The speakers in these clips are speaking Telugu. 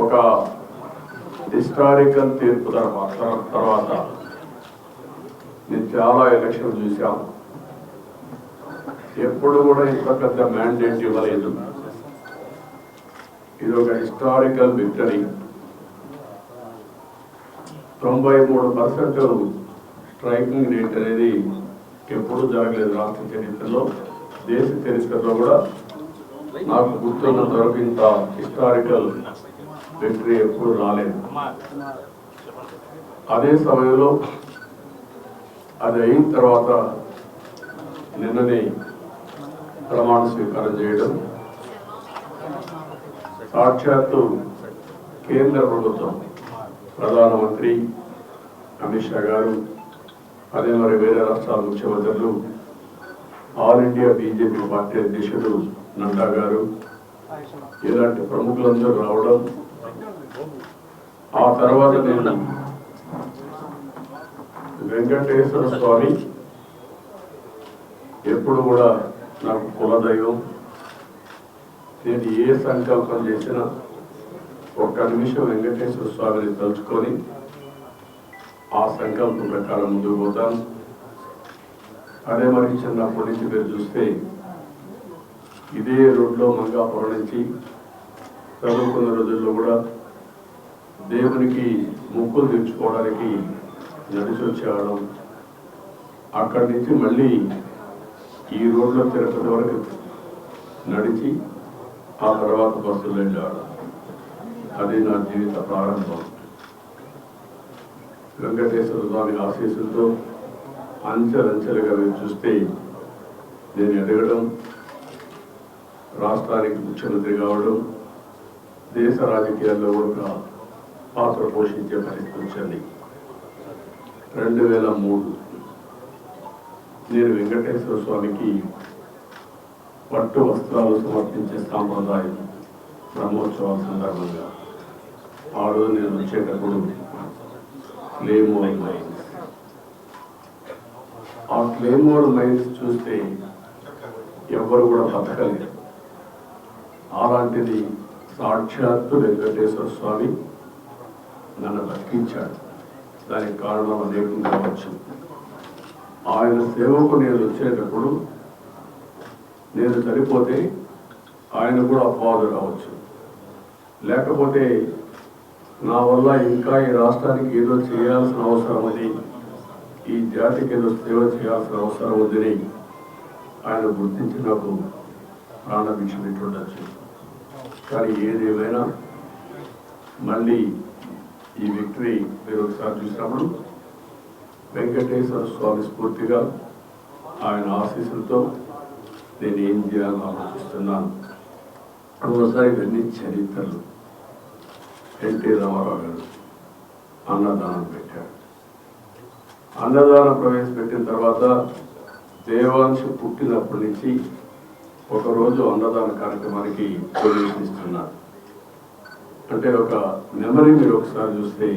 ఒక హిస్టారికల్ తీర్పు తర్వాత తర్వాత నేను చాలా ఎలక్షన్ చూశాం. ఎప్పుడు కూడా ఇంత పెద్ద మ్యాండేట్ ఇవ్వలేదు. ఇది ఒక హిస్టారికల్ విక్టరీ. తొంభై మూడు పర్సెంట్ స్ట్రైకింగ్ రేట్ అనేది ఎప్పుడూ జరగలేదు రాష్ట్ర చరిత్రలో. దేశ చరిత్రలో కూడా నాకు గుర్తున్నంత వరకు ఇంత హిస్టారికల్ విక్టరీ ఎప్పుడు రాలేదు. అదే సమయంలో అది అయిన తర్వాత నిన్ననే ప్రమాణ స్వీకారం చేయడం సాక్షాత్తు కేంద్ర ప్రభుత్వం ప్రధానమంత్రి అమిత్ షా గారు అదే మరి వేరే రాష్ట్రాల ముఖ్యమంత్రులు ఆల్ ఇండియా బీజేపీ పార్టీ అధ్యక్షుడు నడ్డా గారు ఇలాంటి ప్రముఖులందరూ రావడం ఆ తర్వాత నేను వెంకటేశ్వర స్వామి ఎప్పుడు కూడా నాకు కులదైవం. నేను ఏ సంకల్పం చేసినా ఒక్క నిమిషం వెంకటేశ్వర స్వామిని తలుచుకొని ఆ సంకల్పం ప్రకారం ముందుకు పోతాను. అదే మరి చిన్నప్పటి నుంచి మీరు చూస్తే ఇదే రోడ్లో మంగాపురం నుంచి చదువుకున్న రోజుల్లో కూడా దేవునికి ముక్కులు తెచ్చుకోవడానికి నడిచి వచ్చేవాళ్ళం. అక్కడి నుంచి మళ్ళీ ఈ రోడ్లో తిరుపతి వరకు నడిచి ఆ తర్వాత బస్సులు వెళ్ళేవాళ్ళం. అది నా జీవిత ప్రారంభం. వెంకటేశ్వర స్వామి ఆశీస్సులతో అంచెలంచెలుగా మీరు చూస్తే నేను ఎదగడం రాష్ట్రానికి ముఖ్యమంత్రి కావడం దేశ రాజకీయాల్లో కూడా పాత్ర పోషించే పరిస్థితి వచ్చింది. రెండు వేల మూడు నేను వెంకటేశ్వర స్వామికి పట్టు వస్త్రాలు సమర్పించే సాంప్రదాయం బ్రహ్మోత్సవాల సందర్భంగా. ఆ రోజు నేను వచ్చేటప్పుడు క్లేమోర్ మైన్స్ ఆ క్లేమోర్ మైన్స్ చూస్తే ఎవరు కూడా బతకలేదు అలాంటిది సాక్షాత్తు వెంకటేశ్వర స్వామి నన్ను బతికించాడు. దానికి కారణం అనేకం కావచ్చు. ఆయన సేవకు నేను వచ్చేటప్పుడు నేను చనిపోతే ఆయన కూడా అపవాదు రావచ్చు లేకపోతే నా వల్ల ఇంకా ఈ రాష్ట్రానికి ఏదో చేయాల్సిన అవసరం ఉంది. ఈ జాతికి ఏదో సేవ చేయాల్సిన అవసరం ఉందని ఆయన గుర్తించి నాకు ప్రాణభిక్ష పెట్టుండొచ్చు కానీ ఏదేమైనా మళ్ళీ ఈ విక్టరీ మీరు ఒకసారి చూసినప్పుడు వెంకటేశ్వర స్వామి స్ఫూర్తిగా ఆయన ఆశీస్సులతో నేను ఏం చేయాలని ఆలోచిస్తున్నాను. ఒకసారి ఇవన్నీ చరిత్రలు. ఎన్టీ రామారావు గారు అన్నదానం పెట్టాడు అన్నదానం ప్రవేశపెట్టిన తర్వాత దేవాంశ పుట్టినప్పటి నుంచి ఒకరోజు అన్నదాన కార్యక్రమానికి ప్రవేశిస్తున్నారు అంటే ఒక మెమరీ మీరు ఒకసారి చూస్తే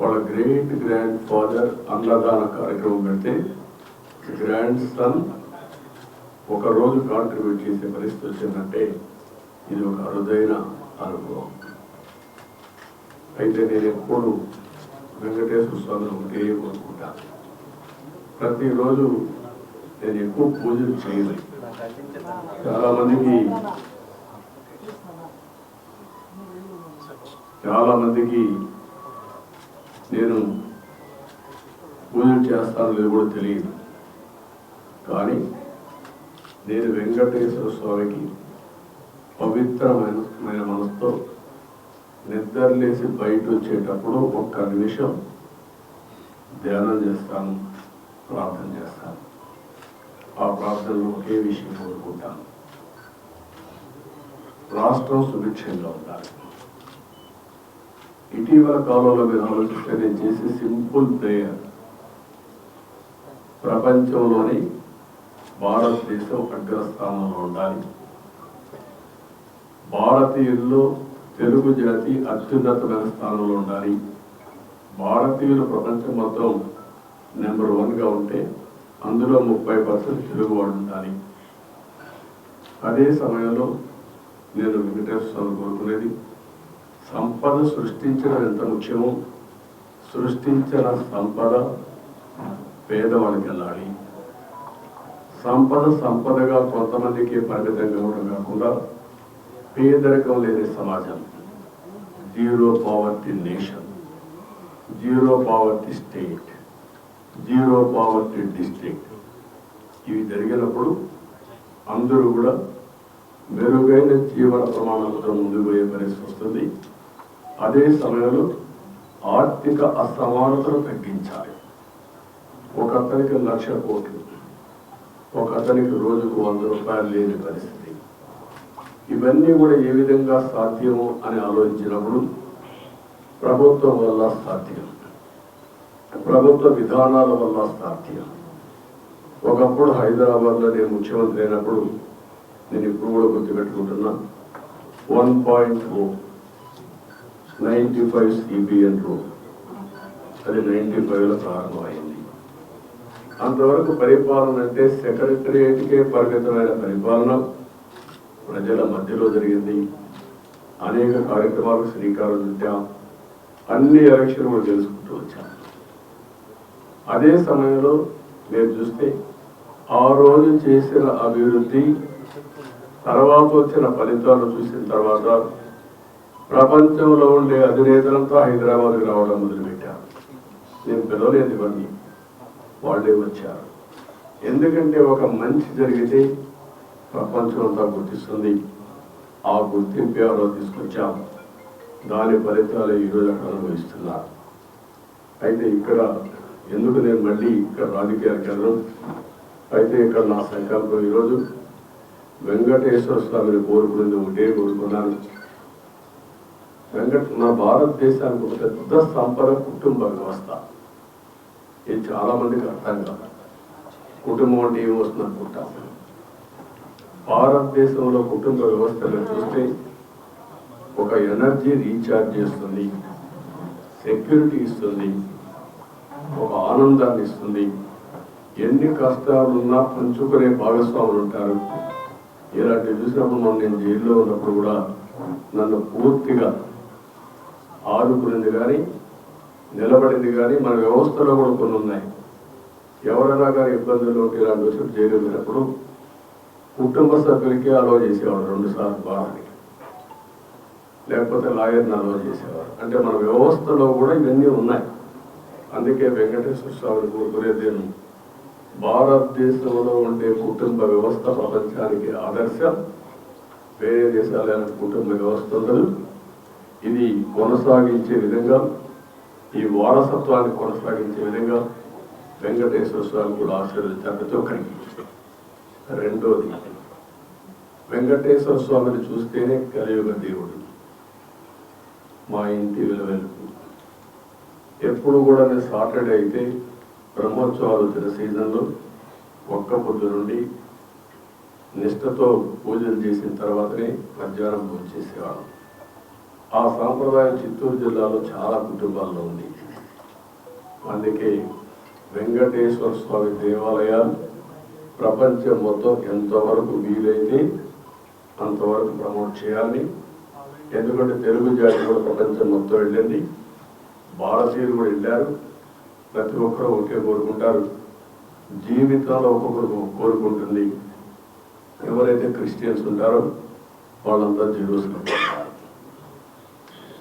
వాళ్ళ గ్రేట్ గ్రాండ్ ఫాదర్ అన్నదాన కార్యక్రమం పెడితే గ్రాండ్ సన్ ఒక రోజు కాంట్రిబ్యూట్ చేసే పరిస్థితి వచ్చిందంటే ఇది ఒక అరుదైన అనుభవం. అయితే నేను ఎప్పుడు వెంకటేశ్వర స్వామిని ఒకటే కోరుకుంటాను ప్రతిరోజు నేను ఎక్కువ పూజలు చేయలేదు చాలా మందికి చాలా మందికి నేను పూజలు చేస్తాను లేదు కూడా తెలియదు. కానీ నేను వెంకటేశ్వర స్వామికి పవిత్రమైన మనసుతో నిద్రలేసి బయట వచ్చేటప్పుడు ఒక్క నిమిషం ధ్యానం చేస్తాను ప్రార్థన చేస్తాను. ఆ ప్రార్థనలో ఒకే విషయం కోరుకుంటాను? రాష్ట్రం సుభిక్షంగా ఉండాలి. ఇటీవల కాలంలో మీరు ఆలోచిస్తే నేను చేసే సింపుల్ ప్రేయర్. ప్రపంచంలోని భారతదేశం అగ్రస్థానంలో ఉండాలి. భారతీయుల్లో తెలుగు జాతి అత్యున్నతమైన స్థానంలో ఉండాలి. భారతీయులు ప్రపంచం మొత్తం నెంబర్ వన్గా ఉంటే అందులో ముప్పై పర్సెంట్ తెలుగు వాడు ఉండాలి అదే సమయంలో నేను వెంకటేశ్వర స్వామి కోరుకునేది సంపద సృష్టించడం ఎంత ముఖ్యమో సృష్టించిన సంపద పేదవాళ్ళకి వెళ్ళాలి సంపద సంపదగా కొంతమందికి పరిమితం కావడం కాకుండా పేదరికం లేని సమాజం. Zero poverty nation. Zero poverty state. Zero poverty district. ఇవి జరిగినప్పుడు అందరూ కూడా మెరుగైన జీవన ప్రమాణాలతో ముందుకు పోయే పరిస్థితి వస్తుంది. అదే సమయంలో ఆర్థిక అసమానతను తగ్గించాలి. ఒక అతనికి లక్ష కోట్లు ఒక అతనికి రోజుకు వంద రూపాయలు లేని పరిస్థితి. ఇవన్నీ కూడా ఏ విధంగా సాధ్యము అని ఆలోచించినప్పుడు ప్రభుత్వం వల్ల సాధ్యం. ప్రభుత్వ విధానాల వల్ల సాధ్యం. ఒకప్పుడు హైదరాబాద్లో నేను ముఖ్యమంత్రి అయినప్పుడు నేను ఇప్పుడు కూడా గుర్తుపెట్టుకుంటున్నా one point O ninety five CBN రో అది నైంటీ ఫైవ్లో ప్రారంభమైంది. అంతవరకు పరిపాలన అంటే సెక్రటరియేట్కే పరిమితమైన పరిపాలన ప్రజల మధ్యలో జరిగింది. అనేక కార్యక్రమాలకు శ్రీకారం చుట్టాం. అన్ని ఎలక్షన్ కూడా తెలుసుకుంటూ వచ్చాం. అదే సమయంలో మీరు చూస్తే ఆ రోజు చేసిన అభివృద్ధి తర్వాత వచ్చిన ఫలితాలు చూసిన తర్వాత ప్రపంచంలో ఉండే అధినేతలంతా హైదరాబాద్కి రావడం మొదలుపెట్టారు. నేను పిలవలేదు ఇవన్నీ. వాళ్ళే వచ్చారు. ఎందుకంటే ఒక మంచి జరిగితే ప్రపంచం అంతా గుర్తిస్తుంది. ఆ గుర్తింపు ఎవరో తీసుకొచ్చాం. దాని ఫలితాలు ఈరోజు అక్కడ అనుభవిస్తున్నారు. అయితే ఇక్కడ ఎందుకు నేను మళ్ళీ ఇక్కడ రాజకీయాలకు వెళ్ళడం అయితే ఇక్కడ నా సంకల్పం ఈరోజు వెంకటేశ్వర స్వామిని కోరుకునేది ఒకటే కోరుకున్నాను. వెంకట నా భారతదేశానికి ఒక పెద్ద సంపద కుటుంబ వ్యవస్థ. ఇది చాలా మందికి అర్థం కాదు. కుటుంబం అంటే ఏమొస్తుంది అనుకుంటాం భారతదేశంలో కుటుంబ వ్యవస్థలో చూస్తే ఒక ఎనర్జీ రీఛార్జ్ చేస్తుంది సెక్యూరిటీ ఇస్తుంది ఒక ఆనందాన్ని ఇస్తుంది. ఎన్ని కష్టాలున్నా పంచుకునే భాగస్వాములు ఉంటారు. ఇలాంటివి చూసినప్పుడు మనం నేను జైల్లో ఉన్నప్పుడు కూడా నన్ను పూర్తిగా ఆదుకునేది కానీ నిలబడింది కానీ మన వ్యవస్థలో కూడా కొన్ని ఉన్నాయి. ఎవరైనా కానీ ఇబ్బందులు ఇలాంటి వచ్చి జైలు వెళ్ళినప్పుడు కుటుంబ సభ్యులకే అలవ చేసేవాడు రెండు సార్లు బాగానికి లేకపోతే లాయర్ని అలవ చేసేవారు అంటే మన వ్యవస్థలో కూడా ఇవన్నీ ఉన్నాయి. అందుకే వెంకటేశ్వర స్వామిని కోరుకునేది నేను. భారతదేశంలో ఉండే కుటుంబ వ్యవస్థ ప్రపంచానికి ఆదర్శం. వేరే దేశాలైన కుటుంబ వ్యవస్థ ఉండదు ఇది కొనసాగించే విధంగా ఈ వారసత్వాన్ని కొనసాగించే విధంగా వెంకటేశ్వర స్వామి కూడా ఆశీర్వదించారు ప్రతి ఒక్కరికి రెండోది వెంకటేశ్వర స్వామిని చూస్తేనే కలియుగ దేవుడు. మా ఇంటి విలువెలుపు ఎప్పుడు కూడా నేను సాటర్డే అయితే బ్రహ్మోత్సవాలు వచ్చిన సీజన్లో ఒక్క పొద్దు నుండి నిష్ఠతో పూజలు చేసిన తర్వాతనే మధ్యాహ్నం పూజ చేసేవాళ్ళం. ఆ సాంప్రదాయం చిత్తూరు జిల్లాలో చాలా కుటుంబాల్లో ఉంది. అందుకే వెంకటేశ్వర స్వామి దేవాలయాలు ప్రపంచం మొత్తం ఎంతవరకు వీలైతే అంతవరకు ప్రమోట్ చేయాలని ఎందుకంటే తెలుగు జాతి కూడా ప్రపంచం మొత్తం వెళ్ళింది. భారతీయులు కూడా వెళ్ళారు. ప్రతి ఒక్కరూ ఒకే కోరుకుంటారు. జీవితంలో ఒక్కొక్కరు కోరుకుంటుంది. ఎవరైతే క్రిస్టియన్స్ ఉంటారో వాళ్ళంతా జీరోస్లో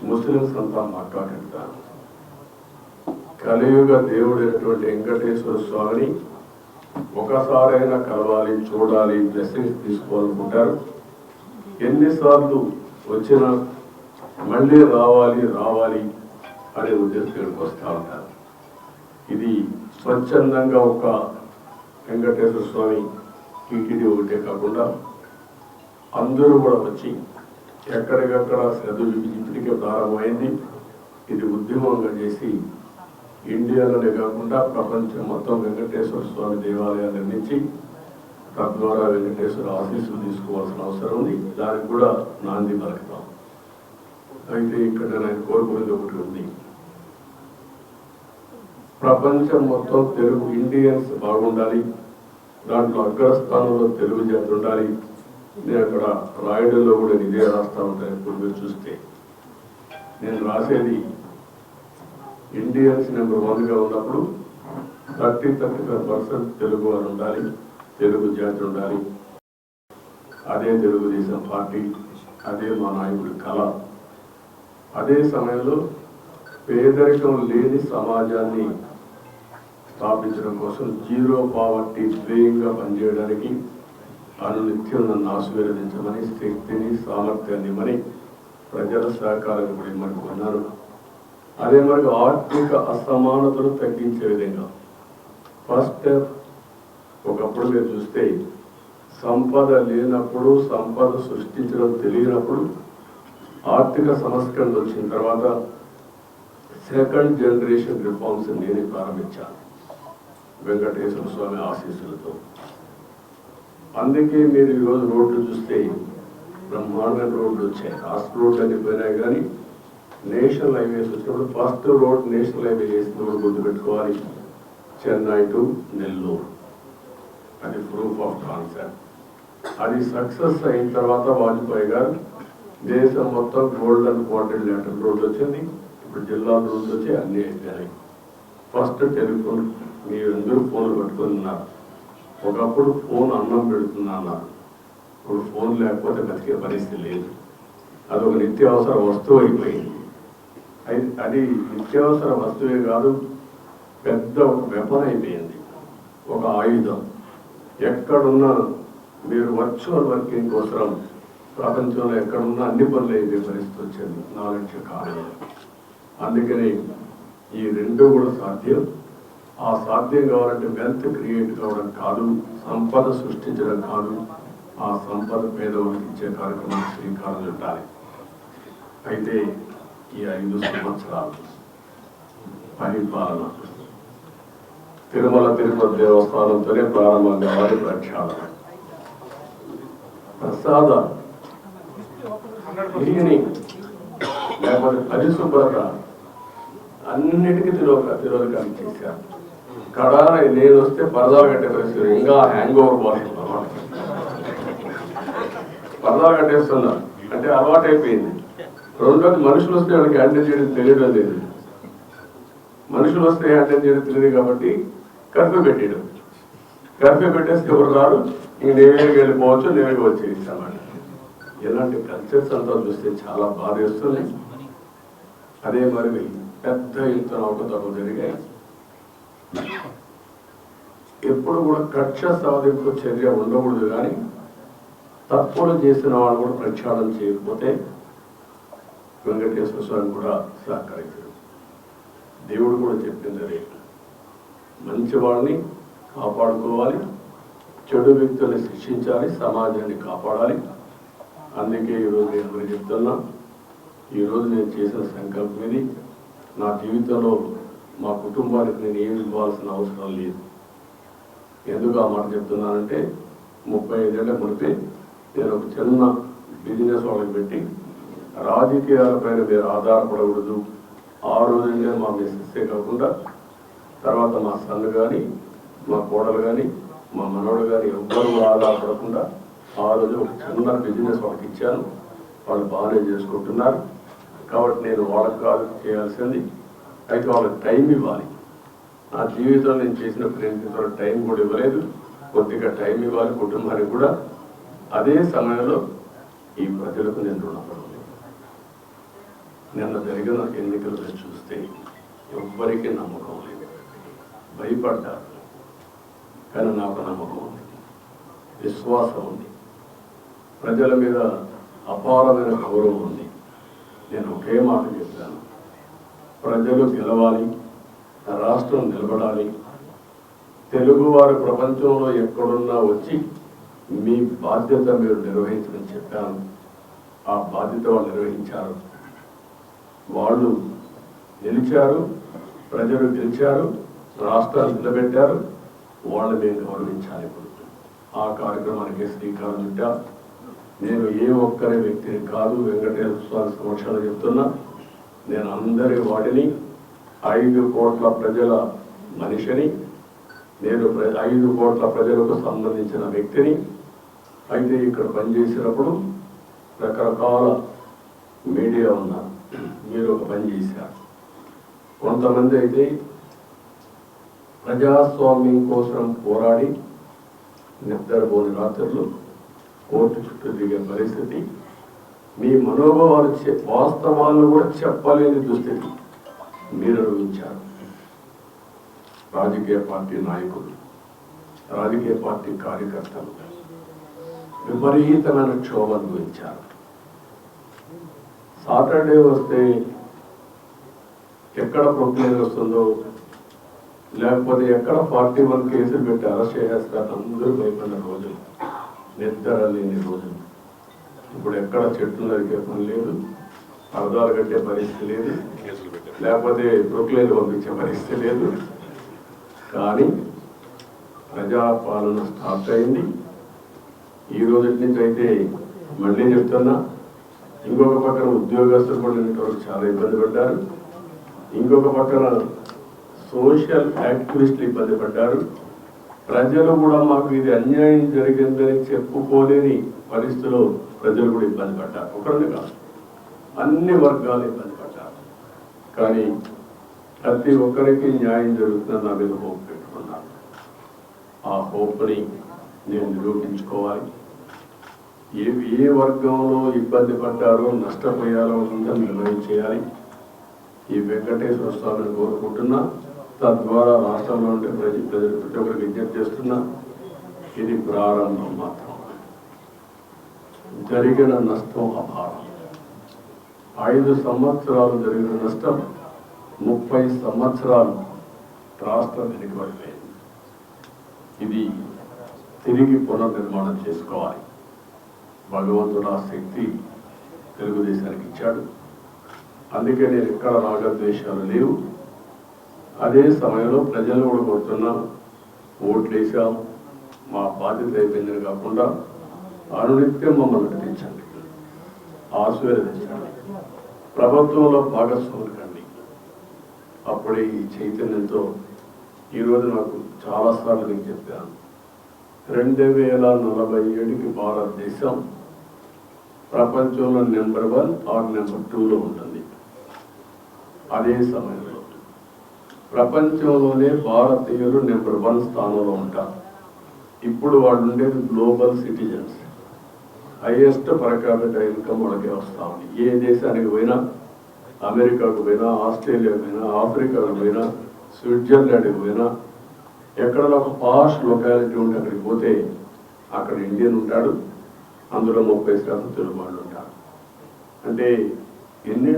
ముస్లిమ్స్ అంతా మాట్లాడుతారు కలియుగ దేవుడైనటువంటి వెంకటేశ్వర స్వామిని ఒకసారైనా కలవాలి చూడాలి బ్లెస్సింగ్స్ తీసుకోవాలనుకుంటారు. ఎన్నిసార్లు వచ్చినా మళ్ళీ రావాలి రావాలి అనే ఉద్దేశం ఇక్కడికి వస్తూ ఉంటారు. ఇది స్వచ్ఛందంగా ఒక వెంకటేశ్వర స్వామి టీటీడీ ఒకటే కాకుండా అందరూ కూడా వచ్చి ఎక్కడికక్కడ శ్రద్ధ చూపించి ఇప్పటికే ప్రారంభమైంది. ఇది ఉద్యమంగా చేసి ఇండియాలోనే కాకుండా ప్రపంచం మొత్తం వెంకటేశ్వర స్వామి దేవాలయాలు నిర్మించి తద్వారా వెంకటేశ్వర ఆశీస్సులు తీసుకోవాల్సిన అవసరం ఉంది. దానికి కూడా నాంది పలుకుతాం. అయితే ఇక్కడ నేను కోరుకునేది ఒకటి ఉంది. ప్రపంచం మొత్తం తెలుగు ఇండియన్స్ బాగుండాలి. దాంట్లో అగ్రస్థానంలో తెలుగు జాతి ఉండాలి. నేను అక్కడ రాయడంలో కూడా ఇదే రాస్తా ఉంటాను ఇప్పుడు మీరు చూస్తే. నేను రాసేది ఇండియన్స్ నెంబర్ వన్గా ఉన్నప్పుడు thirty thirty five percent Telugu వారు ఉండాలి. తెలుగు జాతి ఉండాలి. అదే తెలుగుదేశం పార్టీ అదే మా నాయకుడి కళ. అదే సమయంలో పేదరికం లేని సమాజాన్ని స్థాపించడం కోసం జీరో పావర్టీ ధ్యేయంగా పనిచేయడానికి అనునిత్యం నన్ను ఆశీర్వదించమని శక్తిని సామర్థ్యాన్ని ఇమ్మని ప్రజల సహకారం కూడా మనకు కొన్నారు అదే మరి ఆర్థిక అసమానతలు తగ్గించే విధంగా ఫస్ట్ ఒకప్పుడు మీరు చూస్తే సంపద లేనప్పుడు సంపద సృష్టించడం తెలియనప్పుడు ఆర్థిక సంస్కరణలు వచ్చిన తర్వాత సెకండ్ జనరేషన్ రిఫార్మ్స్ నేనే ప్రారంభించాను వెంకటేశ్వర స్వామి ఆశీస్సులతో. అందుకే మీరు ఈరోజు రోడ్లు చూస్తే బ్రహ్మాండ రోడ్లు వచ్చాయి. రాష్ట్ర రోడ్లు అన్ని పోయినాయి కానీ నేషనల్ హైవేస్ వచ్చినప్పుడు ఫస్ట్ రోడ్ నేషనల్ హైవే చేసినప్పుడు గుర్తుపెట్టుకోవాలి. చెన్నై టు నెల్లూరు. అది ప్రూఫ్ ఆఫ్ కాన్సెప్ట్ అది సక్సెస్ అయిన తర్వాత వాజ్పేయి గారు దేశం మొత్తం గోల్డెన్ క్వార్టర్ లెటర్ రోడ్లు వచ్చింది. ఇప్పుడు జిల్లా రోడ్లు వచ్చి అన్ని అయిపోయాయి. ఫస్ట్ టెలిఫోన్ మీరు ఫోన్లు పట్టుకొని ఉన్నారు. ఒకప్పుడు ఫోన్ అన్నం పెడుతున్నా అన్నారు. ఇప్పుడు ఫోన్ లేకపోతే బతికే పరిస్థితి లేదు. అదొక నిత్యావసర వస్తువు అయిపోయింది. అది అది నిత్యావసర వస్తువే కాదు పెద్ద వెపన్ అయిపోయింది. ఒక ఆయుధం. ఎక్కడున్నా మీరు వర్చువల్ వర్కింగ్ కోసం ప్రపంచంలో ఎక్కడున్నా అన్ని పనులు అయిపోయే పరిస్థితి వచ్చింది. నాలెడ్జ్ కారణం అందుకని ఈ రెండు కూడా సాధ్యం. ఆ సాధ్యం కావాలంటే వెల్త్ క్రియేట్ కావడం కాదు సంపద సృష్టించడం కాదు. ఆ సంపద పేదవాళ్ళకి ఇచ్చే కార్యక్రమం శ్రీకారం చుట్టాలి. అయితే ఈ ఐదు సంవత్సరాలు పరిపాలన తిరుమల తిరుపతి దేవస్థానంతోనే ప్రారంభం కావాలి ప్రక్షాళన. ప్రసాద లేకపోతే పరిశుభ్రత అన్నిటికీ తిరోగ తిరోగం చేశారు కడాన నేను వస్తే పరదా కట్టే ఇంకా హ్యాంగ్ ఓవర్ బాగుంది పరదా కట్టేస్తున్నారు అంటే అలవాటు అయిపోయింది రెండోది మనుషులు వస్తే వాళ్ళకి హ్యాండిల్ చేయడం తెలియడం లేదు. మనుషులు వస్తే హ్యాండిల్ చేయడం తెలియదు కాబట్టి కర్ఫ్యూ పెట్టాడు కర్ఫ్యూ పెట్టేస్తే ఎవరు రారు? ఇంక నేరుగా వెళ్ళిపోవచ్చు నేరుగా వచ్చేస్తామని ఇలాంటి కల్చర్స్ అంతా చూస్తే చాలా బాధ వేస్తుంది అదే మరి పెద్ద ఎత్తున అవకతవకలు జరిగాయి ఎప్పుడు కూడా కక్ష సాధింపు చర్య ఉండకూడదు కానీ తప్పులు చేసిన వాళ్ళు కూడా ప్రక్షాళన చేయకపోతే వెంకటేశ్వర స్వామి కూడా సహకరించారు. దేవుడు కూడా చెప్పింది అదే. మంచి వాళ్ళని కాపాడుకోవాలి చెడు వ్యక్తుల్ని శిక్షించాలి సమాజాన్ని కాపాడాలి. అందుకే ఈరోజు నేను చెప్తున్నాను చెప్తున్నా ఈరోజు నేను చేసిన సంకల్పం ఇది నా జీవితంలో మా కుటుంబానికి నేను ఏమి ఇవ్వాల్సిన అవసరం లేదు. ఎందుకు ఆ మాట చెప్తున్నానంటే ముప్పై ఐదేళ్ళ మునిపే నేను ఒక చిన్న బిజినెస్ వాళ్ళకి పెట్టి రాజకీయాలపైన మీరు ఆధారపడకూడదు. ఆ రోజు నేను మా మిస్సెస్సే కాకుండా తర్వాత మా సన్ను కానీ మా కోడలు కానీ మా మనవడు కానీ ఎవ్వరు ఆధారపడకుండా ఆ రోజు ఒక చిన్న బిజినెస్ వాళ్ళకి ఇచ్చాను. వాళ్ళు బాగానే చేసుకుంటున్నారు. కాబట్టి నేను వాళ్ళకి కాదు చేయాల్సింది అయితే వాళ్ళకి టైం ఇవ్వాలి. నా జీవితంలో నేను చేసిన ప్రయత్నంలో టైం కూడా ఇవ్వలేదు. కొద్దిగా టైం ఇవ్వాలి కుటుంబానికి కూడా. అదే సమయంలో ఈ ప్రజలకు నేను రుణపడి నిన్న జరిగిన ఎన్నికలు చూస్తే ఎవ్వరికీ నమ్మకం లేదు. భయపడ్డారు కానీ నాకు నమ్మకం ఉంది. విశ్వాసం ఉంది. ప్రజల మీద అపారమైన గౌరవం ఉంది. నేను ఒకే మాట చెప్పాను. ప్రజలు గెలవాలి రాష్ట్రం నిలబడాలి. తెలుగువారు ప్రపంచంలో ఎక్కడున్నా వచ్చి మీ బాధ్యత మీరు నిర్వహించమని చెప్పాను. ఆ బాధ్యత వాళ్ళు నిర్వహించారు. వాళ్ళు గెలిచారు ప్రజలు గెలిచారు రాష్ట్రాలు నిలబెట్టారు. వాళ్ళు మేము గౌరవించాలి. ఇప్పుడు ఆ కార్యక్రమానికి శ్రీకారం చుట్టా. నేను ఏ ఒక్కరి వ్యక్తిని కాదు వెంకటేశ్వర స్వామి సమక్షంలో చెప్తున్నా. నేను అందరి వాటిని ఐదు కోట్ల ప్రజల మనిషిని నేను ఐదు కోట్ల ప్రజలకు సంబంధించిన వ్యక్తిని అయితే ఇక్కడ పనిచేసినప్పుడు రకరకాల మీడియా ఉన్నారు మీరు ఒక పని చేశారు. కొంతమంది అయితే ప్రజాస్వామ్యం కోసం పోరాడి నిద్రపోని రాత్రులు కోర్టు చుట్టూ దిగే పరిస్థితి. మీ మనోభావాలు వాస్తవాలను కూడా చెప్పలేని దుస్థితి మీరు అనుభవించారు. రాజకీయ పార్టీ నాయకులు రాజకీయ పార్టీ కార్యకర్తలు విపరీతమైన క్షోభ అనుభవించారు. సాటర్డే వస్తే ఎక్కడ ప్రొక్లేన్ వస్తుందో లేకపోతే ఎక్కడ ఫార్టీ వన్ కేసులు పెట్టి అరెస్ట్ చేసేస్తారు అందరూ భయపడిన రోజులు. నిద్ర లేని రోజులు ఇప్పుడు ఎక్కడ చెట్లు నరికే పని లేదు అర్థాలు కట్టే పరిస్థితి లేదు లేకపోతే ప్రొక్లేన్ పంపించే పరిస్థితి లేదు. కానీ ప్రజాపాలన స్టార్ట్ అయింది. ఈ రోజు నుంచి అయితే మళ్ళీ చెప్తున్నా ఇంకొక పక్కన ఉద్యోగస్తులు కూడా చాలా ఇబ్బంది పడ్డారు. ఇంకొక పక్కన సోషల్ యాక్టివిస్టులు ఇబ్బంది పడ్డారు. ప్రజలు కూడా మాకు ఇది అన్యాయం జరిగిందని చెప్పుకోలేని పరిస్థితిలో ప్రజలు కూడా ఇబ్బంది పడ్డారు. ఒకరిని కాదు అన్ని వర్గాలు ఇబ్బంది పడ్డారు. కానీ ప్రతి ఒక్కరికి న్యాయం జరుగుతుందని నా మీద హోప్ పెట్టుకున్నాను. ఆ హోప్ని నేను నిరూపించుకోవాలి. ఏ ఏ వర్గంలో ఇబ్బంది పడ్డారో నష్టపోయారో ఉందని నిర్ణయం చేయాలి. ఈ వెంకటేశ్వర స్వామిని కోరుకుంటున్నా. తద్వారా రాష్ట్రంలో ఉండే ప్రజ ప్రజలు ప్రతి ఒక్కరికి విజ్ఞప్తి చేస్తున్నా ఇది ప్రారంభం మాత్రం. జరిగిన నష్టం అపారం. ఐదు సంవత్సరాలు జరిగిన నష్టం ముప్పై సంవత్సరాలు రాష్ట్రం వెనుకబడిపోయింది ఇది తిరిగి పునర్నిర్మాణం చేసుకోవాలి. భగవంతుడు ఆ శక్తి తెలుగుదేశానికి ఇచ్చాడు. అందుకే నేను ఎక్కడ రాగద్వేషాలు లేవు. అదే సమయంలో ప్రజలు కూడా కొడుతున్నాం ఓట్లు వేసాం మా బాధ్యత అయిపోయిందని కాకుండా అనునిత్యం మమ్మల్ని నటించండి ఆశీర్వదించండి ప్రభుత్వంలో భాగస్వాములు కండి. అప్పుడే ఈ చైతన్యంతో ఈరోజు నాకు చాలాసార్లు నేను చెప్పాను. రెండు వేల నలభై ఏడుకి భారతదేశం ప్రపంచంలో నెంబర్ వన్ ఆర్ నెంబర్ టూలో ఉంటుంది. అదే సమయంలో ప్రపంచంలోనే భారతీయులు నెంబర్ వన్ స్థానంలో ఉంటారు. ఇప్పుడు వాళ్ళు ఉండేది గ్లోబల్ సిటిజన్స్ హైయెస్ట్ ప్రకారం ఇన్కమ్ వాళ్ళకి వస్తా ఉంది. ఏ దేశానికి పోయినా అమెరికాకు పోయినా ఆస్ట్రేలియాకు పోయినా ఆఫ్రికాకు పోయినా స్విట్జర్లాండ్కి పోయినా ఎక్కడ ఒక పాష్ లొకాలిటీ ఉంటే అక్కడికి పోతే అక్కడ ఇండియన్ ఉంటాడు. అందులో ముప్పై శాతం తెలుగు వాళ్ళు ఉంటారు. అంటే ఎన్ని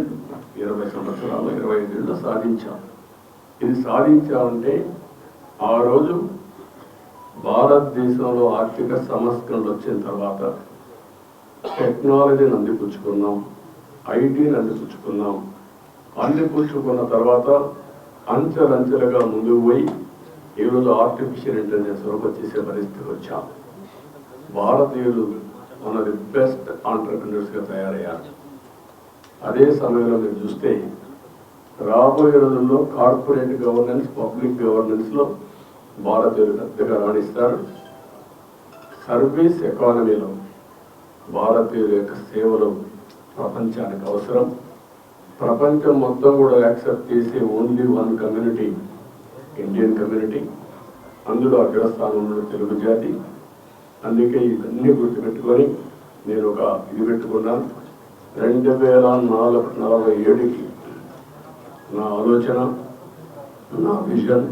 ఇరవై సంవత్సరాలు ఇరవై ఐదేళ్ళు సాధించాం ఇది సాధించామంటే ఆ రోజు భారతదేశంలో ఆర్థిక సంస్కరణలు వచ్చిన తర్వాత టెక్నాలజీని అందిపుచ్చుకున్నాం ఐటీని అందిపుచ్చుకున్నాం. అందిపుచ్చుకున్న తర్వాత అంచెలంచెలుగా ముందుకు పోయి ఈరోజు ఆర్టిఫిషియల్ ఇంటెలిజెన్స్ వరకు వచ్చేసే పరిస్థితికి వచ్చాం. భారతీయులు మన ది బెస్ట్ ఆంటర్ప్రినర్స్గా తయారయ్యారు. అదే సమయంలో మీరు చూస్తే రాబోయే రోజుల్లో కార్పొరేట్ గవర్నెన్స్ పబ్లిక్ గవర్నెన్స్లో భారతీయులు పెద్దగా రాణిస్తారు. సర్వీస్ ఎకానమీలో భారతీయుల యొక్క సేవలు ప్రపంచానికి అవసరం. ప్రపంచం మొత్తం కూడా యాక్సెప్ట్ చేసే only one community Indian community అందులో అగ్రస్థానంలో తెలుగు జాతి. అందుకే ఇవన్నీ గుర్తుపెట్టుకొని నేను ఒక ఇది పెట్టుకున్నాను. రెండు వేల నాలుగు నలభై ఏడుకి నా ఆలోచన నా విజన్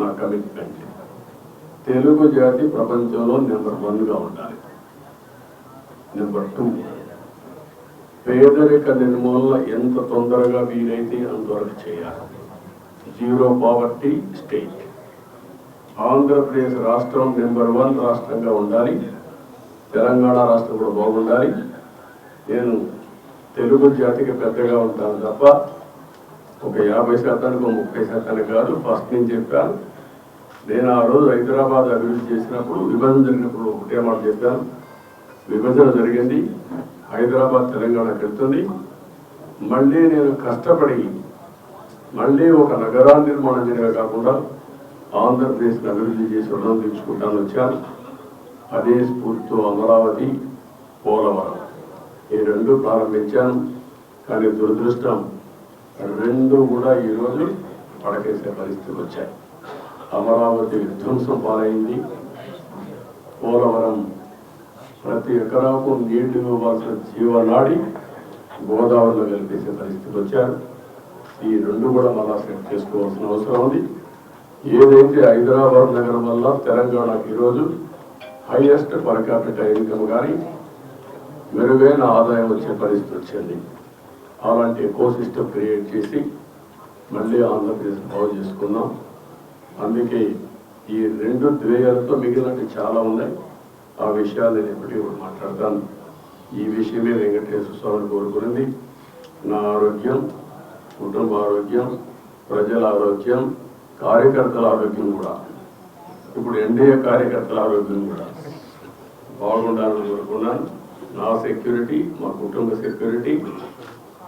నా కమిట్మెంట్ తెలుగు జాతి ప్రపంచంలో నెంబర్ వన్గా ఉండాలి. నెంబర్ టూ పేదరిక నిర్మూలన ఎంత తొందరగా వీలైతే అంతవరకు చేయాలి. జీరో పావర్టీ స్టేట్ ఆంధ్రప్రదేశ్ రాష్ట్రం నెంబర్ వన్ రాష్ట్రంగా ఉండాలి. తెలంగాణ రాష్ట్రం కూడా బాగుండాలి. నేను తెలుగు జాతికి పెద్దగా ఉంటాను తప్ప ఒక యాభై శాతానికి ఒక ముప్పై శాతానికి కాదు. ఫస్ట్ నేను చెప్పాను నేను ఆ రోజు హైదరాబాద్ అభివృద్ధి చేసినప్పుడు విభజన జరిగినప్పుడు ఒకటే మాట చెప్పాను. విభజన జరిగింది హైదరాబాద్ తెలంగాణ వెళ్తుంది. మళ్ళీ నేను కష్టపడి మళ్ళీ ఒక నగరా నిర్మాణం చేయడమే కాకుండా ఆంధ్రప్రదేశ్ని అభివృద్ధి చేసి రుణం తీర్చుకుంటాను వచ్చాను. అదే స్ఫూర్తితో అమరావతి పోలవరం. ఈ రెండు ప్రారంభించాను కానీ దురదృష్టం రెండు కూడా ఈరోజు పడకేసే పరిస్థితులు వచ్చాయి. అమరావతి విధ్వంసం పాలైంది. పోలవరం ప్రతి ఎకరాకు నీళ్ళు ఇవ్వాల్సిన జీవనాడి గోదావరిలో వెలిపేసే పరిస్థితులు వచ్చారు. ఈ రెండు కూడా మళ్ళా సెట్ చేసుకోవాల్సిన అవసరం ఉంది. ఏదైతే హైదరాబాద్ నగరం వల్ల తెలంగాణకు ఈరోజు హైయెస్ట్ పర్ క్యాపిటల్ ఇన్కమ్ కానీ మెరుగైన ఆదాయం వచ్చే పరిస్థితి వచ్చింది. అలాంటి ఎకో సిస్టమ్ క్రియేట్ చేసి మళ్ళీ ఆంధ్రప్రదేశ్ బాగు చేసుకుందాం అందుకే ఈ రెండు ద్వేయాలతో మిగిలినవి చాలా ఉన్నాయి. ఆ విషయాలు నేను ఎప్పటికీ కూడా మాట్లాడతాను. ఈ విషయమే వెంకటేశ్వర స్వామిని కోరుకున్నది నా ఆరోగ్యం కుటుంబ ఆరోగ్యం ప్రజల ఆరోగ్యం కార్యకర్తల ఆరోగ్యం కూడా. ఇప్పుడు ఎన్డీఏ కార్యకర్తల ఆరోగ్యం కూడా. బాగుండాలని కోరుకున్నాను. నా సెక్యూరిటీ మా కుటుంబ సెక్యూరిటీ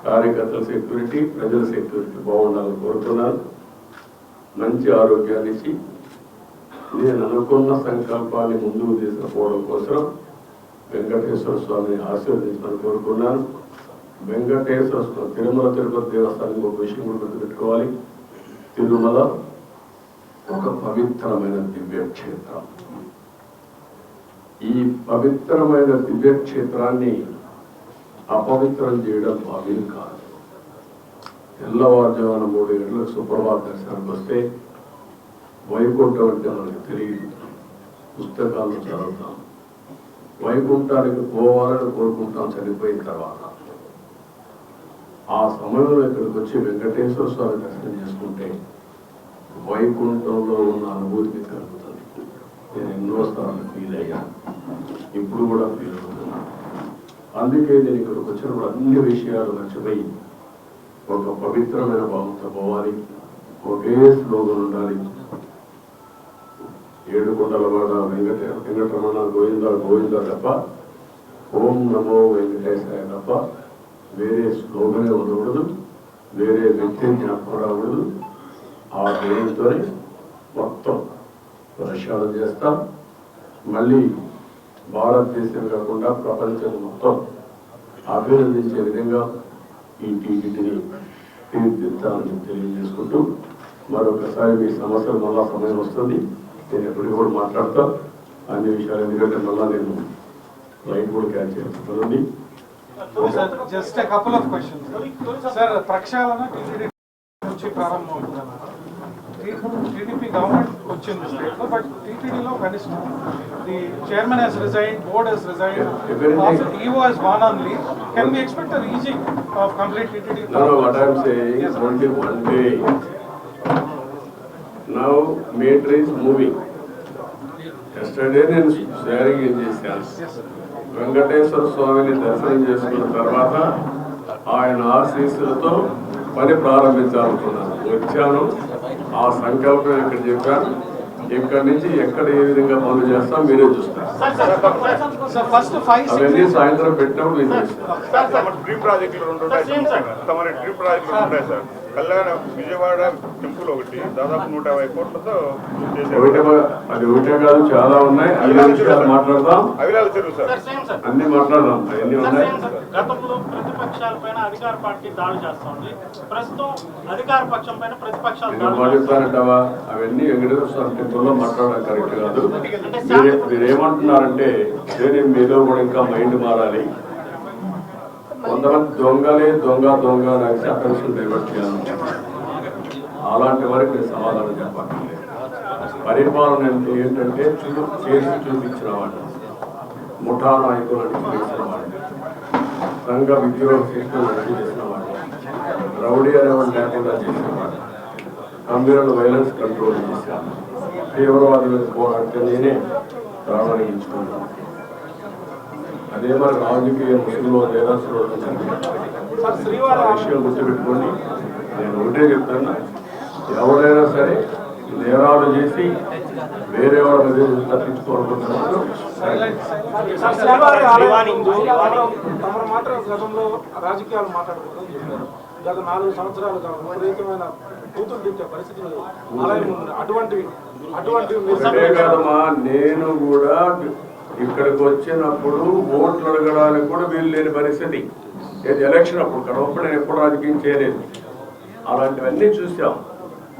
కార్యకర్తల సెక్యూరిటీ ప్రజల సెక్యూరిటీ బాగుండాలని కోరుతున్నాను. మంచి ఆరోగ్యాన్ని ఇచ్చి నేను అనుకున్న సంకల్పాన్ని ముందుకు తీసుకుపోవడం కోసం వెంకటేశ్వర స్వామిని ఆశీర్వదించాలని కోరుకున్నాను. వెంకటేశ్వర స్వామి తిరుమల తిరుపతి దేవస్థానం ఒక విషయం కూడా గుర్తుపెట్టుకోవాలి. తిరుమల ఒక పవిత్రమైన దివ్యక్షేత్రం. ఈ పవిత్రమైన దివ్యక్షేత్రాన్ని అపవిత్రం చేయడం భావ్యం కాదు. తెల్లవారుజామున మూడు గంటలకు సుప్రభాత దర్శనానికి వస్తే వైకుంఠం అంటే మనకు తెలియదు. పుస్తకాలను చదువుతాం. వైకుంఠానికి పోవాలని కోరుకుంటాం చనిపోయిన తర్వాత. ఆ సమయంలో ఇక్కడికి వచ్చి వెంకటేశ్వర స్వామి దర్శనం చేసుకుంటే వైకుంఠంలో ఉన్న అనుభూతి కలుగుతుంది. నేను ఎన్నో సార్లు ఫీల్ అయ్యాను. ఇప్పుడు కూడా ఫీల్ అవుతుంది అందుకే నేను ఇక్కడికి వచ్చినప్పుడు అన్ని విషయాలు మర్చిపోయి ఒక పవిత్రమైన భావంతో పోవాలి. ఒకే స్లోగన్ ఉండాలి. ఏడు కొండలవాడ వెంకట వెంకటరమణ గోవింద గోవింద తప్ప ఓం నమో వెంకటేశాయ తప్ప వేరే స్లోగనే ఉండకూడదు. వేరే వ్యక్తి జ్ఞాపకం రాకూడదు ఆ దేవునితోనే మొత్తం ప్రక్షాళన చేస్తాం. మళ్ళీ భారతదేశం కాకుండా ప్రపంచం మొత్తం అభినందించే విధంగా ఈ టీటీని తీర్చిదిద్దాలని తెలియజేసుకుంటూ మరొకసారి మీ సమస్యలు మళ్ళా సమయం వస్తుంది. నేను ఎప్పటికీ కూడా మాట్లాడతా. అన్ని విషయాలు ఎందుకంటే మళ్ళా నేను లైన్ కూడా క్యాచ్ చేస్తుంది sir just a couple of sir ప్రక్షాళన ప్రారంభం అవుతుందన్నారు టీడీపీ గవర్నమెంట్ వచ్చింది స్టేట్లో బట్ టీటీడీలో కనిష్టం the chairman he's resign board he's resign EO he's gone on leave can we expect a rejigging of complete TTD No, no, what I'm saying is only one day. Now meter is moving. Yesterday నేను షేరింగ్ ఏం చేశాను? వెంకటేశ్వర స్వామిని దర్శనం చేసుకున్న తర్వాత ఆయన ఆశీస్సులతో పని ప్రారంభించాలనుకున్నాను. వచ్చాను. ఆ సంకల్పం ఇక్కడ చెప్పాను ఇక్కడి నుంచి ఎక్కడ ఏ విధంగా పనులు చేస్తాం మీరే చూస్తారు అవన్నీ సాయంత్రం పెట్టినప్పుడు మీరు డ్రీమ్ ప్రాజెక్టులు రెండు ఉంటాయి తమ డ్రీమ్ ప్రాజెక్టులు ఉంటాయి సార్ కళ్యాణ విజయవాడ టెంపుల్ ఒకటి దాదాపు నూట యాభై కోట్లతో అది ఒకటే కాదు చాలా ఉన్నాయి అన్ని విషయాలు మాట్లాడదాం అవిలాల చెరువు సార్ అన్ని మాట్లాడదాం అవన్నీ ఉన్నాయి సేమ్ సార్ గతంలో ప్రతిపక్షాల పైన అధికార పార్టీ దాడి చేస్తోంది. ప్రస్తుతం అధికార పక్షం పైన ప్రతిపక్షాలు అవన్నీ టెంపుల్లో మాట్లాడడం కరెక్ట్ కాదు. మీరే ఏమంటున్నారంటే నేను మీలో కూడా ఇంకా మైండ్ మారాలి. కొంతమంది దొంగలే దొంగ దొంగ అనేసి అటెన్షన్ డైవర్ట్ చేయాలి అలాంటి వరకు నేను సమాధానం చెప్పాలి. పరిపాలన అంటే ఏంటంటే చేసి చూపించిన వాడు ముఠా నాయకులను చేసిన వాడు సంఘ విద్రోహ శిక్షణ చేసినవాడు. రౌడీ అనేవాడు లేకుండా చేసిన కంప్యూటర్ వైలెన్స్ కంట్రోల్ చేశాను తీవ్రవాదులకు పోరాడితే నేనే ప్రాణాన్ని ఇచ్చుకున్నాను అదే మరి రాజకీయ ముసుగులో నేరస్తులు విషయం గుర్తుపెట్టుకోండి. నేను ఒకటే చెప్తాను ఎవరైనా సరే నేరాలు చేసి వేరే వాళ్ళ మీద తమరు మాత్రం గతంలో రాజకీయాలు మాట్లాడకూడదని చెప్పారు. గత నాలుగు సంవత్సరాలుగా విపరీతమైన కూతురు తిట్టే పరిస్థితులు ఆలయం ఉంది అటువంటి అటువంటి ఒకటే కాదమ్మా నేను కూడా ఇక్కడికి వచ్చినప్పుడు ఓట్లు అడగడానికి కూడా వీలు లేని పరిస్థితి. ఏది ఎలక్షన్ అప్పుడు కడవప్పుడు నేను ఎప్పుడు రాజకీయం చేయలేదు. అలాంటివన్నీ చూసాం.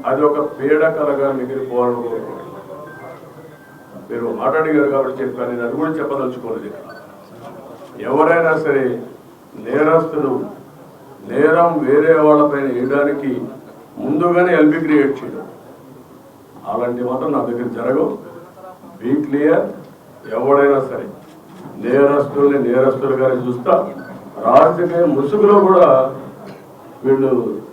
అది ఒక పీడకలగా మిగిలిపోవాలని కోరుకుంటున్నాను మీరు మాట్లాడగారు కాబట్టి చెప్పాను నేను అది కూడా చెప్పదలుచుకోలేదు ఎవరైనా సరే నేరస్తులు నేరం వేరే వాళ్ళపైన వేయడానికి ముందుగానే ఎల్బి క్రియేట్ చేయడం. అలాంటివి మాత్రం నా దగ్గర జరగవు. బీ క్లియర్ ఎవడైనా సరే నేరస్తుల్ని నేరస్తులుగానే చూస్తా. రాజకీయ ముసుగులో కూడా వీళ్ళు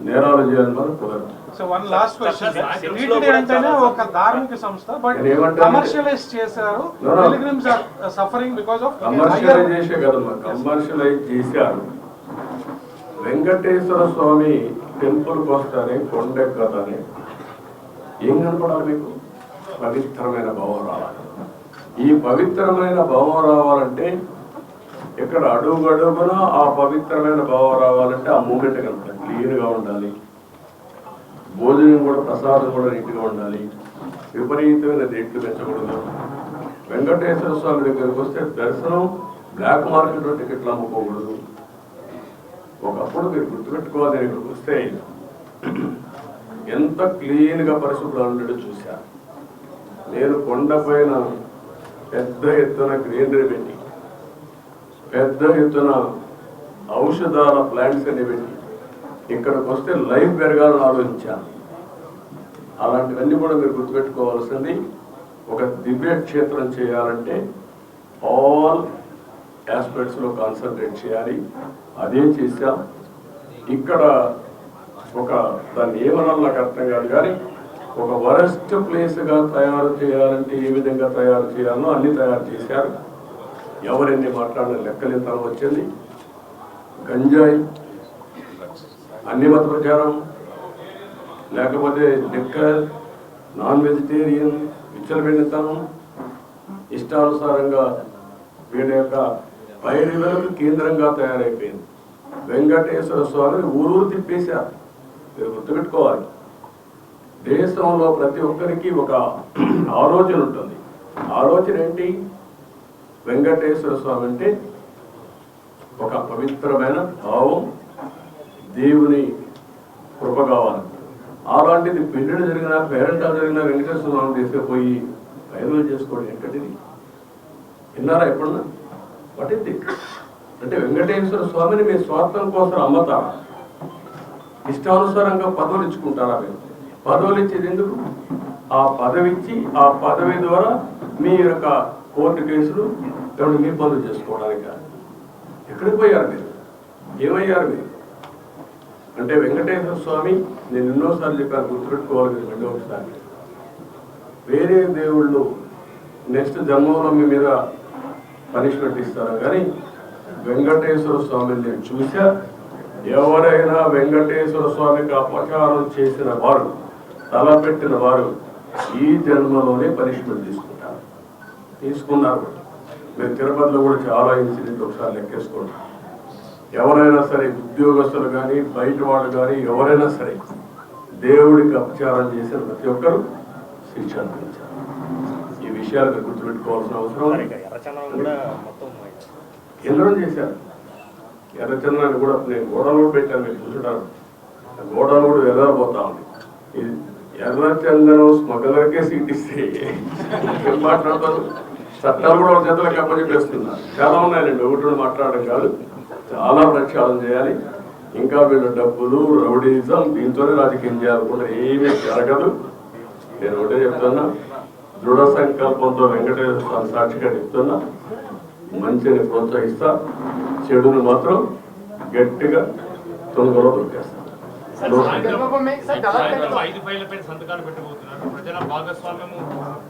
నేరాలు చేయాలని మనం కుదరదు. So one last question TTD అంటేనే ఒక ధార్మిక సంస్థ బట్ కమర్షియలైజ్ చేశారు. Pilgrims are suffering because of commercialize చేసే కదమ్మా కమర్షియలైజ్ చేశారు. వెంకటేశ్వర స్వామి టెంపుల్కి వస్తానే కొండెక్కతానే ఏం కనపడాలి మీకు? పవిత్రమైన భావం రావాలి ఈ పవిత్రమైన భావం రావాలంటే ఇక్కడ అడుగడుగున ఆ పవిత్రమైన భావం రావాలంటే ఆ మూమెంట్ కనపడాలి క్లీన్గా ఉండాలి. భోజనం కూడా ప్రసాదం కూడా నీట్గా ఉండాలి. విపరీతమైన రేట్లు పెంచకూడదు వెంకటేశ్వర స్వామి దగ్గరికి వస్తే దర్శనం బ్లాక్ మార్కెట్లో టికెట్లు అమ్ముకోకూడదు. ఒకప్పుడు మీరు గుర్తుపెట్టుకోవాలి నేను ఇక్కడికి వస్తే ఎంత క్లీన్గా పరిశుభ్రంగా ఉండడో చూశాను నేను కొండపైన పెద్ద ఎత్తున గ్రీనరీ పెట్టి పెద్ద ఎత్తున ఔషధాల ప్లాంట్స్ అన్ని పెట్టి ఇక్కడికి వస్తే లైవ్ పెరగాలని ఆలోచించాను. అలాంటివన్నీ కూడా మీరు గుర్తుపెట్టుకోవాల్సింది ఒక దివ్య క్షేత్రం చేయాలంటే ఆల్ ఆస్పెక్ట్స్లో కాన్సన్ట్రేట్ చేయాలి. అదే చేశాం. ఇక్కడ ఒక దాన్ని ఏమనాలి నాకు అర్థం కాదు కానీ ఒక వరస్ట్ ప్లేస్గా తయారు చేయాలంటే ఏ విధంగా తయారు చేయాలో అన్నీ తయారు చేశారు. ఎవరెన్ని మాట్లాడిన లెక్కలింతనం వచ్చింది. గంజాయి అన్ని మత ప్రచారం లేకపోతే లిక్కర్ నాన్ వెజిటేరియన్ విచ్చలబెడితనం ఇష్టానుసారంగా వీళ్ళ యొక్క పైరులకు కేంద్రంగా తయారైపోయింది. వెంకటేశ్వర స్వామిని ఊరూరు తిప్పేశారు. మీరు గుర్తుపెట్టుకోవాలి. దేశంలో ప్రతి ఒక్కరికి ఒక ఆలోచన ఉంటుంది. ఆలోచన ఏంటి? వెంకటేశ్వర స్వామి అంటే ఒక పవిత్రమైన భావం దేవుని కృప కావాలి. అలాంటిది పెళ్ళిళ్ళు జరిగిన పేరెంటాలు జరిగిన వెంకటేశ్వర స్వామి తీసుకుపోయి పైరులు చేసుకోవడం ఎక్కడిది విన్నారా ఎప్పుడన్నా? పట్టింది అంటే వెంకటేశ్వర స్వామిని మీ స్వార్థం కోసం అమ్మతారా ఇష్టానుసారంగా పదవులు ఇచ్చుకుంటారా మీరు? పదవులు ఇచ్చేది ఎందుకు? ఆ పదవి ఇచ్చి ఆ పదవి ద్వారా మీ యొక్క కోర్టు కేసులు ఎవరు మీ పనులు చేసుకోవడానికి? ఎక్కడికి పోయారు మీరు? ఏమయ్యారు మీరు? అంటే వెంకటేశ్వర స్వామి నేను ఎన్నోసార్లు చెప్పాను గుర్తుపెట్టుకోవాలి రెండో ఒకసారి. వేరే దేవుళ్ళు నెక్స్ట్ జన్మంలో మీ మీద పనిష్మెంట్ ఇస్తారు? కానీ వెంకటేశ్వర స్వామిని నేను చూసా ఎవరైనా వెంకటేశ్వర స్వామికి అపచారం చేసిన వారు తలపెట్టిన వారు ఈ జన్మలోనే పనిష్మెంట్ తీసుకుంటారు. తీసుకున్నారు. మీరు తిరుపతిలో కూడా చాలా ఇన్సిడెంట్ ఒకసారి లెక్కేసుకుంటారు. ఎవరైనా సరే ఉద్యోగస్తులు కానీ బయట వాళ్ళు కానీ ఎవరైనా సరే దేవుడికి అపచారం చేసిన ప్రతి ఒక్కరు శిక్ష అనుభవించారు ఈ విషయాలు మీరు గుర్తుపెట్టుకోవాల్సిన అవసరం కేంద్రం చేశారు. ఎర్రచంద్రాన్ని కూడా నేను గోడలు పెట్టాను మీరు ఆ గోడలు కూడా వెళ్ళబోతా ఉంది. ఇది ఎర్రచందనం స్మగ్లర్కే సీట్ ఇస్తే ఏం మాట్లాడతారు? చట్టాలు కూడా చేతులకు అప్పచెప్పేస్తున్నారు చాలా ఉన్నాయండి ఒకటి మాట్లాడడం కాదు. చాలా ప్రక్షాళన చేయాలి. ఇంకా వీళ్ళు డబ్బులు రౌడీజం దీంతోనే రాజకీయం చేయాలనుకుంటే ఏమీ జరగదు. నేను ఒకటే చెప్తున్నా. దృఢ సంకల్పంతో వెంకటేశ్వర స్వామి సాక్షిగా చెప్తున్నా. మంచిని ప్రోత్సహిస్తా. చెడును మాత్రం గట్టిగా తొందరలో దొరికేస్తా. సాయంత్రం ఐదు ఫైళ్ళ పైన సంతకాలు పెట్టబోతున్నారు. ప్రజల భాగస్వామ్యము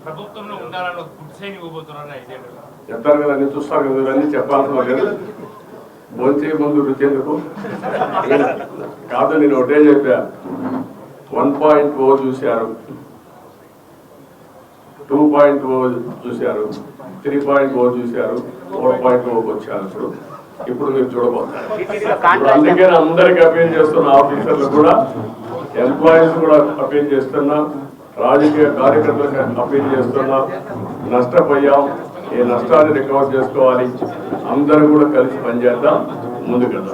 ప్రభుత్వంలో ఉండాలని ఒక గుడ్ సైన్ ఇవ్వబోతున్నారు ఐదేళ్ళు చెప్తారు కదా అన్ని చూస్తారు కదా చెప్పాల్సిన లేదు భోంచే ముందు రుచేందుకు కాదు నేను ఒకటే చెప్పా. వన్ పాయింట్ ఓ చూశారు. టూ పాయింట్ ఓ చూశారు. త్రీ పాయింట్ ఓ చూశారు. ఫోర్ పాయింట్ ఓకి వచ్చారు. ఇప్పుడు ఇప్పుడు మీరు చూడబోతారు అందుకే అందరికి అపీల్ చేస్తున్న ఆఫీసర్లు కూడా ఎంప్లాయీస్ కూడా అపీల్ చేస్తున్నా రాజకీయ కార్యకర్తలకు అపీల్ చేస్తున్నా నష్టపోయాం. ఈ నష్టాన్ని రికవర్ చేసుకోవాలి? అందరూ కూడా కలిసి పనిచేద్దాం ముందుకెళ్దాం.